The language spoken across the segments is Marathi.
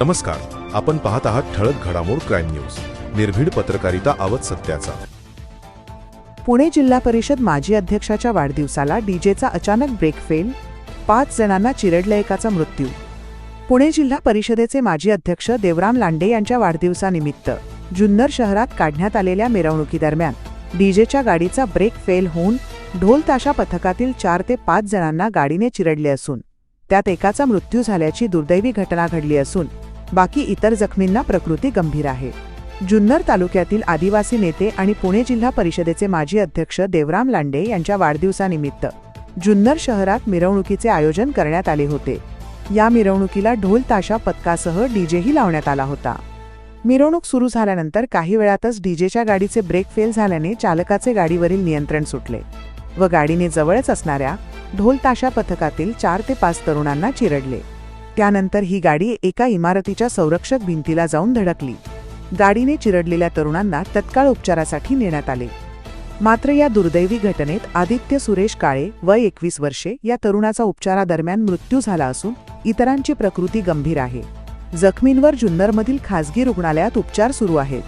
नमस्कार. आपण पाहत आहात ठळक घडामोड क्राईम न्यूज. निर्भीड पत्रकारिता आवत सत्याचा. पुणे जिल्हा परिषद माजी अध्यक्षाच्या वाढदिवसाला डीजेचा अचानक ब्रेक फेल पाच जणांना चिरडल्या एकाचा मृत्यू. पुणे जिल्हा परिषदेचे माजी अध्यक्ष देवराम लांडे यांच्या वाढदिवसानिमित्त जुन्नर शहरात काढण्यात आलेल्या मिरवणुकीदरम्यान डीजेच्या गाडीचा ब्रेक फेल होऊन ढोल ताशा पथकातील चार ते पाच जणांना गाडीने चिरडले असून त्यात एकाचा मृत्यू झाल्याची दुर्दैवी घटना घडली असून बाकी इतर जखमींना प्रकृती गंभीर आहे. जुन्नर तालुक्यातील आदिवासी नेते आणि पुणे जिल्हा परिषदेचे माजी अध्यक्ष देवराम लांडे यांच्या वाढदिवसानिमित्त जुन्नर शहरात मिरवणुकीचे आयोजन करण्यात आले होते. या मिरवणुकीला ढोल ताशा पथकासह डीजेही लावण्यात आला होता. मिरवणूक सुरू झाल्यानंतर काही वेळातच डीजेच्या गाडीचे ब्रेक फेल झाल्याने चालकाचे गाडीवरील नियंत्रण सुटले व गाडीने जवळच असणाऱ्या ढोल ताशा पथकातील चार ते पाच तरुणांना चिरडले. त्यानंतर ही गाडी एका इमारतीच्या संरक्षक भिंतीला जाऊन धडकली. गाडीने चिरडलेल्या तरुणांना तत्काळ उपचारासाठी नेण्यात आले. मात्र या दुर्दैवी घटनेत आदित्य सुरेश काळे वय एकवीस वर्षे या तरुणाचा उपचारादरम्यान मृत्यू झाला असून इतरांची प्रकृती गंभीर आहे. जखमींवर जुन्नरमधील खासगी रुग्णालयात उपचार सुरू आहेत.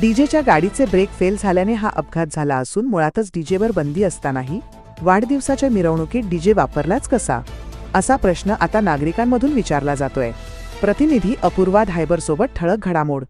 डीजेच्या गाडीचे ब्रेक फेल झाल्याने हा अपघात झाला असून मुळातच डीजेवर बंदी असतानाही वाढदिवसाच्या मिरवणुकीत डीजे वापरलाच कसा? असा प्रश्न आता नागरिकांमधून विचारला जातोय. प्रतिनिधी अपूर्वा धायबरसोबत ठळक घडामोड.